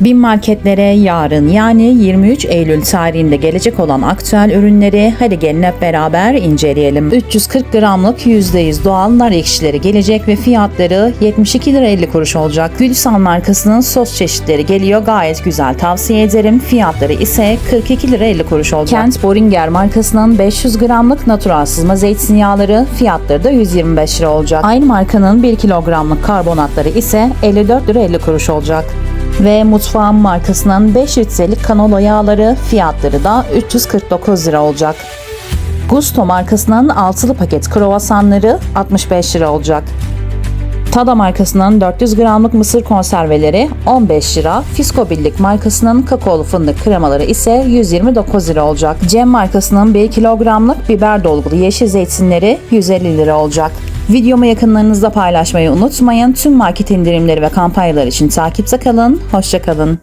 Bin marketlere yarın yani 23 Eylül tarihinde gelecek olan aktüel ürünleri hadi gelin hep beraber inceleyelim. 340 gramlık %100 doğal nar ekşileri gelecek ve fiyatları 72 lira 50 kuruş olacak. Gülsan markasının sos çeşitleri geliyor gayet güzel tavsiye ederim. Fiyatları ise 42 lira 50 kuruş olacak. Kent Boringer markasının 500 gramlık natural sızma zeytinyağları fiyatları da 125 lira olacak. Aynı markanın 1 kilogramlık karbonatları ise 54 lira 50 kuruş olacak ve mutfağın markasının 5 litrelik kanola yağları fiyatları da 349 lira olacak. Gusto markasının altılı paket kruvasanları 65 lira olacak. Tada markasının 400 gramlık mısır konserveleri 15 lira, Fisko Birlik markasının kakaolu fındık kremaları ise 129 lira olacak. Cem markasının 1 kilogramlık biber dolgulu yeşil zeytinleri 150 lira olacak. Videomu yakınlarınızla paylaşmayı unutmayın. Tüm market indirimleri ve kampanyalar için takipte kalın. Hoşçakalın.